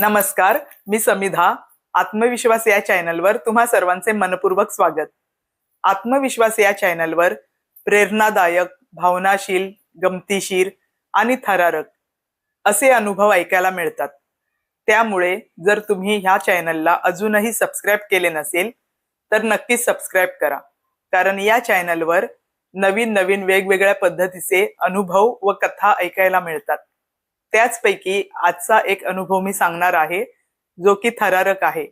नमस्कार मी समिधा. आत्मविश्वास या चॅनलवर तुम्हा सर्वांचे मनपूर्वक स्वागत. आत्मविश्वास या चॅनलवर प्रेरणादायक भावनाशील गमतीशीर आणि थरारक असे अनुभव ऐकायला मिळतात. त्यामुळे जर तुम्ही ह्या चॅनलला अजूनही सबस्क्राईब केले नसेल तर नक्कीच सबस्क्राईब करा. कारण या चॅनलवर नवीन नवीन वेगवेगळ्या पद्धतीचे अनुभव व कथा ऐकायला मिळतात. त्याचपैकी आजचा एक अनुभव मी सांगणार आहे जो की थरारक आहे.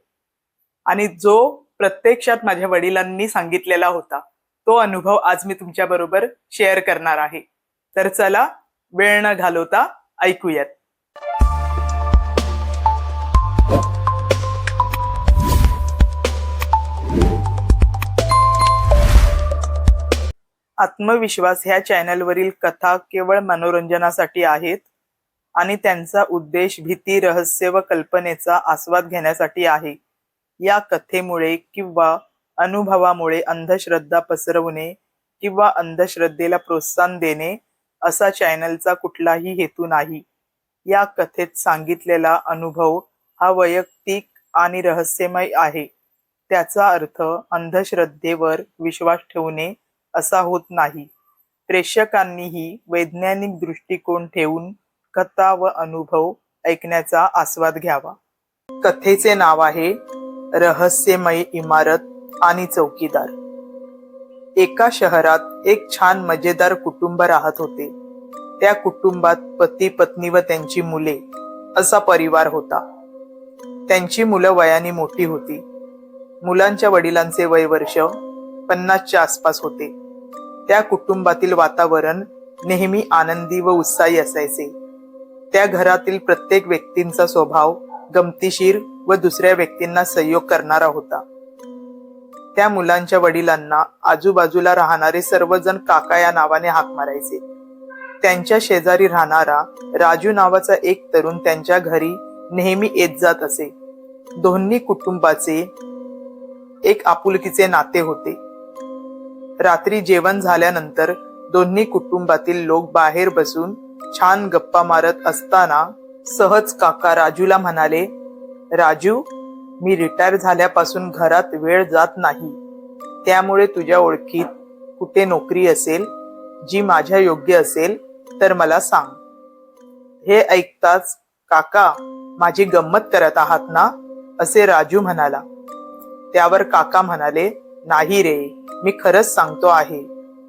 आणि जो प्रत्यक्षात माझ्या वडिलांनी सांगितलेला होता तो अनुभव आज मी तुमच्या बरोबर शेअर करणार आहे. तर चला वेळ न घालवता ऐकूयात. आत्मविश्वास ह्या चॅनलवरील कथा केवळ मनोरंजनासाठी आहेत आणि त्यांचा उद्देश भीती रहस्य व कल्पनेचा आस्वाद घेण्यासाठी आहे. या कथेमुळे किंवा अनुभवामुळे अंधश्रद्धा पसरवणे किंवा अंधश्रद्धेला प्रोत्साहन देणे असा चॅनलचा कुठलाही हेतू नाही. या कथेत सांगितलेला अनुभव हा वैयक्तिक आणि रहस्यमय आहे. त्याचा अर्थ अंधश्रद्धेवर विश्वास ठेवणे असा होत नाही. प्रेक्षकांनीही वैज्ञानिक दृष्टिकोन ठेवून कथा व अनुभव ऐकण्याचा आस्वाद घ्यावा. कथेचे नाव आहे रहस्यमय इमारत आणि चौकीदार. एका शहरात एक छान मजेदार कुटुंब राहत होते. त्या कुटुंबात पती पत्नी व त्यांची मुले असा परिवार होता. त्यांची मुलं वयाने मोठी होती. मुलांच्या वडिलांचे वय वर्ष पन्नासच्या आसपास होते. त्या कुटुंबातील वातावरण नेहमी आनंदी व उत्साही असायचे. त्या घरातील प्रत्येक व्यक्तींचा स्वभाव गमतीशीर व दुसऱ्या व्यक्तींना सहयोग करणारा होता. त्या मुलांच्या वडिलांना आजूबाजूला राहणारे सर्वजण काका या नावाने हाक मारायचे. त्यांच्या शेजारी राहणारा राजू नावाचा एक तरुण त्यांच्या घरी नेहमी येत जात असे. दोन्ही कुटुंबाचे एक आपुलकीचे नाते होते. रात्री जेवण झाल्यानंतर दोन्ही कुटुंबातील लोक बाहेर बसून छान गप्पा मारत असताना सहज काका राजूला म्हणाले राजू मी रिटायर झाल्यापासून घरात वेळ जात नाही. त्यामुळे तुझ्या ओळखीत कुठे नोकरी असेल जी माझ्या योग्य असेल तर मला सांग. हे ऐकताच काका माझी गंमत करत आहात ना? असे राजू म्हणाला. त्यावर काका म्हणाले नाही रे मी खरंच सांगतो आहे.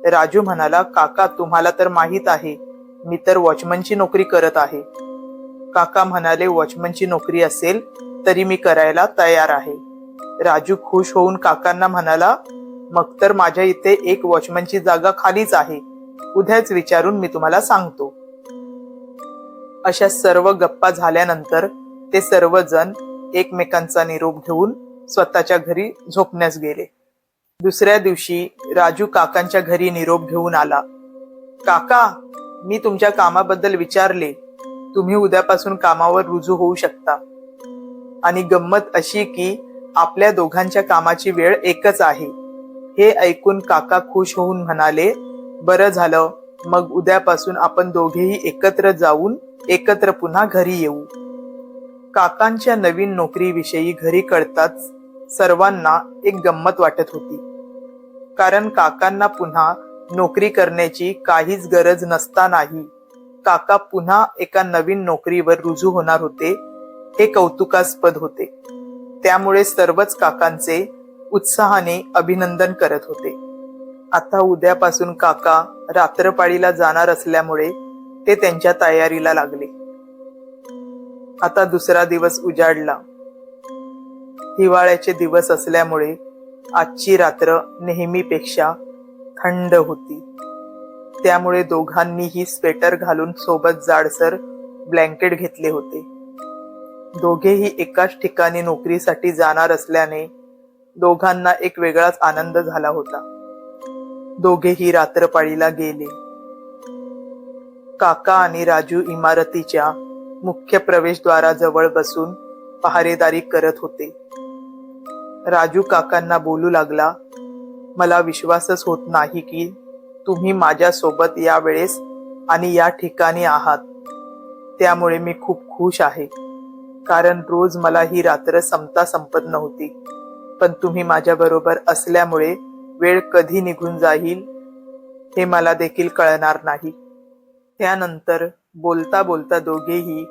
राजू म्हणाला काका तुम्हाला तर माहीत आहे मी तर वॉचमनची नोकरी करत आहे. काका म्हणाले वॉचमनची नोकरी असेल तरी मी करायला तयार आहे. राजू खुश होऊन काकांना म्हणाला मग तर माझ्या इथे एक वॉचमनची जागा खालीच आहे. उद्याच विचारून मी तुम्हाला सांगतो. अशा सर्व गप्पा झाल्यानंतर ते सर्वजण एकमेकांचा निरोप घेऊन स्वतःच्या घरी झोपण्यास गेले. दुसऱ्या दिवशी राजू काकांच्या घरी निरोप घेऊन आला. काका मी तुमच्या कामाबद्दल विचारले तुम्ही उद्यापासून कामावर रुजू होऊ शकता. आणि गंमत अशी की आपल्या दोघांच्या कामाची वेळ एकच आहे. हे ऐकून काका खुश होऊन म्हणाले बरं झालं मग उद्यापासून आपण दोघेही एकत्र जाऊन एकत्र पुन्हा घरी येऊ. काकांच्या नवीन नोकरीविषयी घरी कळताच सर्वांना एक गंमत वाटत होती. कारण काकांना पुन्हा नोकरी करण्याची काहीच गरज नसतानाही काका पुन्हा एका नवीन नोकरीवर रुजू होणार होते हे कौतुकास्पद होते. त्यामुळे सर्वच काकांचे उत्साहाने अभिनंदन करत होते. आता उद्यापासून काका रात्रपाळीला जाणार असल्यामुळे ते त्यांच्या तयारीला लागले. आता दुसरा दिवस उजाडला. हिवाळ्याचे दिवस असल्यामुळे आजची रात्र नेहमीपेक्षा थंड होती. त्यामुळे दोघांनीही स्वेटर घालून सोबत जाडसर ब्लँकेट घेतले होते. दोघेही एकाच ठिकाणी नोकरीसाठी जाणार असल्याने दोघांना एक वेगळाच आनंद झाला होता. दोघेही रात्रपाळीला गेले. काका आणि राजू इमारतीच्या मुख्य प्रवेशद्वाराजवळ बसून पहारेदारी करत होते. राजू काकांना बोलू लागला मला विश्वासच होत नाही की तुम्ही माझ्यासोबत यावेळेस या वेळेस आणि या ठिकाणी आहात. त्यामुळे मी खूप खुश आहे. कारण रोज मला ही रात्र संपता संपत नव्हती. पण तुम्ही माझ्याबरोबर असल्यामुळे वेळ कधी निघून जाईल हे मला देखील कळणार नाही. त्यानंतर बोलता बोलता दोघेही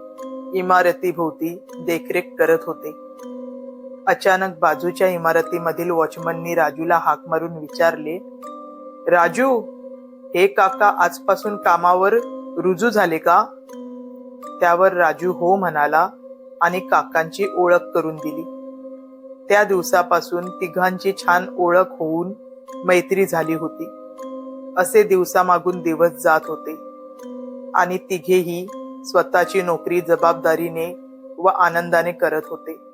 इमारतीभोवती देखरेख करत होते. अचानक बाजूच्या इमारतीमधील वॉचमननी राजूला हाक मारून विचारले राजू हे काका आजपासून कामावर रुजू झाले का? त्यावर राजू हो म्हणाला आणि काकांची ओळख करून दिली. त्या दिवसापासून तिघांची छान ओळख होऊन मैत्री झाली होती. असे दिवसामागून दिवस जात होते आणि तिघेही स्वतःची नोकरी जबाबदारीने व आनंदाने करत होते.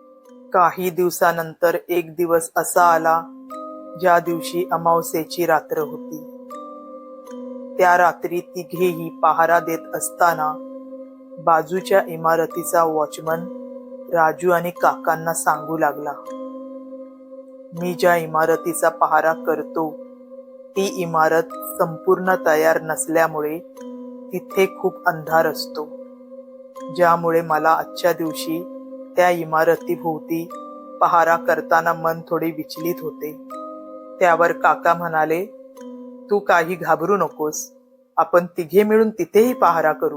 काही दिवसानंतर एक दिवस असा आला ज्या दिवशी अमावस्येची रात्र होती. त्या रात्री तिघेही पहारा देत असताना बाजूच्या इमारतीचा वॉचमन राजू आणि काकांना सांगू लागला मी ज्या इमारतीचा पहारा करतो ती इमारत संपूर्ण तयार नसल्यामुळे तिथे खूप अंधार असतो ज्यामुळे मला आजच्या दिवशी त्या इमारतीभोवती पहारा करताना मन थोडे विचलित होते. त्यावर काका म्हणाले तू काही घाबरू नकोस. आपण तिघे मिळून तिथेही पहारा करू.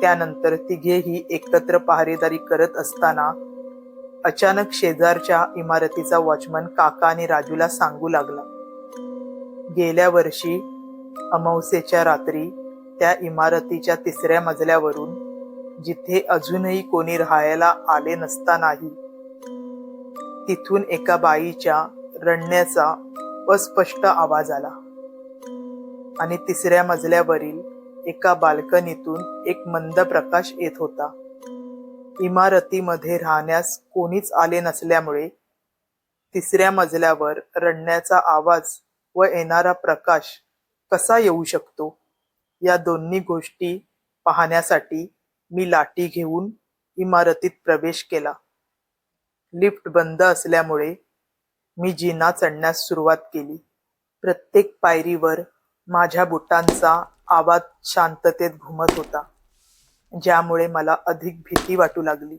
त्यानंतर तिघेही एकत्र पहारेदारी करत असताना अचानक शेजारच्या इमारतीचा वॉचमन काका आणि राजूला सांगू लागला. गेल्या वर्षी अमावस्येच्या रात्री त्या इमारतीच्या तिसऱ्या मजल्यावरून जिथे अजूनही कोणी राहायला आले नसतानाही तिथून एका बाईच्या रडण्याचा अस्पष्ट आवाज आला. आणि तिसऱ्या मजल्यावरील एका बाल्कनीतून एक मंद प्रकाश येत होता. इमारतीमध्ये राहण्यास कोणीच आले नसल्यामुळे तिसऱ्या मजल्यावर रडण्याचा आवाज व येणारा प्रकाश कसा येऊ शकतो या दोन्ही गोष्टी पाहण्यासाठी मी लाठी घेऊन इमारतीत प्रवेश केला. लिफ्ट बंद असल्यामुळे मी जिना चढण्यास सुरुवात केली. प्रत्येक पायरीवर माझ्या बुटांचा आवाज शांततेत घुमत होता ज्यामुळे मला अधिक भीती वाटू लागली.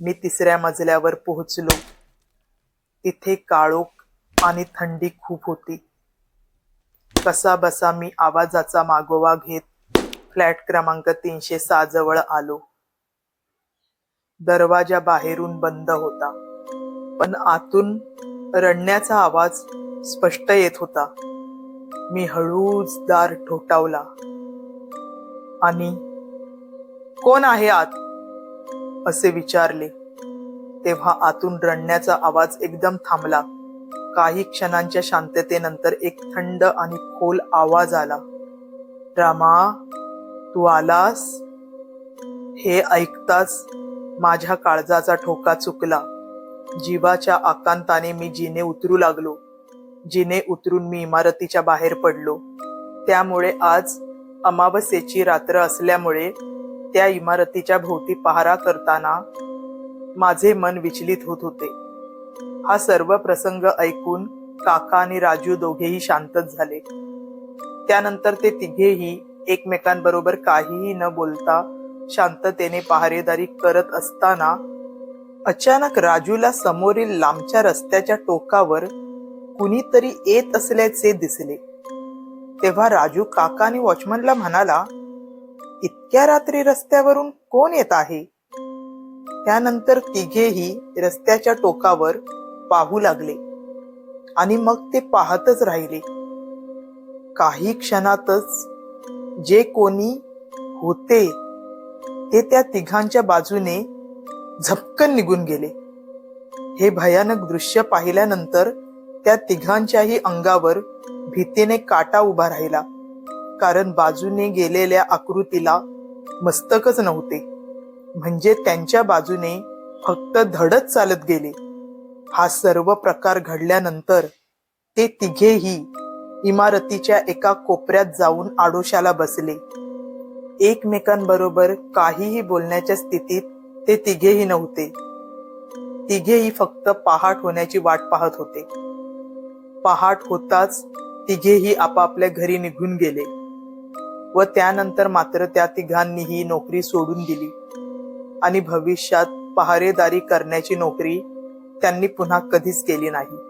मी तिसऱ्या मजल्यावर पोहोचलो. तिथे काळोख आणि थंडी खूप होती. कसा बसा मी आवाजाचा मागोवा घेत फ्लॅट क्रमांक तीनशे सहा जवळ आलो. दरवाजा बाहेरून बंद होता. पण आतून रडण्याचा आवाज स्पष्ट येत होता. मी हळूच दार ठोठावला. आणि कोण आहे आत? असे विचारले. तेव्हा आतून रडण्याचा आवाज एकदम थांबला. काही क्षणांच्या शांततेनंतर एक थंड आणि खोल आवाज आला. रामा तू आलास? हे ऐकताच माझ्या काळजाचा ठोका चुकला. जीवाच्या आकांताने मी जिने उतरू लागलो. जिने उतरून मी इमारतीच्या बाहेर पडलो. त्यामुळे आज अमावस्येची रात्र असल्यामुळे त्या इमारतीच्या भोवती पहारा करताना माझे मन विचलित होत होते. हा सर्व प्रसंग ऐकून काका आणि राजू दोघेही शांतच झाले. त्यानंतर ते तिघेही एकमेकांबरोबर काहीही न बोलता शांततेने पहारेदारी करत असताना अचानक राजूला समोरील लांबच्या रस्त्याच्या टोकावर कुणीतरी येत असल्याचे दिसले. तेव्हा राजू काका आणि वॉचमनला म्हणाला इतक्या रात्री रस्त्यावरून कोण येत आहे? त्यानंतर तिघेही रस्त्याच्या टोकावर पाहू लागले आणि मग ते पाहतच राहिले. काही क्षणातच जे कोणी होते ते त्या तिघांच्या बाजूने झपकन निघून गेले. हे भयानक दृश्य पाहिल्यानंतर त्या तिघांच्याही अंगावर भीतीने काटा उभा राहिला कारण बाजूने गेलेल्या आकृतीला मस्तकच नव्हते. म्हणजे त्यांच्या बाजूने फक्त धडच चालत गेले. हा सर्व प्रकार घडल्यानंतर ते तिघेही इमारतीच्या एका कोपऱ्यात जाऊन आडोशाला बसले. एकमेकांबरोबर काहीही बोलण्याच्या स्थितीत ते तिघेही नव्हते. तिघेही फक्त पहाट होण्याची वाट पाहत होते. पहाट होताच तिघेही आपापल्या घरी निघून गेले व त्यानंतर मात्र त्या तिघांनीही नोकरी सोडून दिली आणि भविष्यात पहारेदारी करण्याची नोकरी त्यांनी पुन्हा कधीच केली नाही.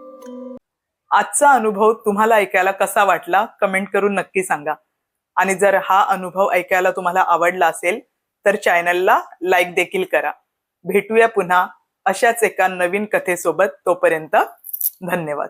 आजचा अनुभव तुम्हाला ऐकायला कसा वाटला कमेंट करून नक्की सांगा. आणि जर हा अनुभव ऐकायला तुम्हाला आवडला असेल तर चॅनलला लाईक देखील करा. भेटूया पुन्हा अशाच एका नवीन कथेसोबत. तोपर्यंत धन्यवाद.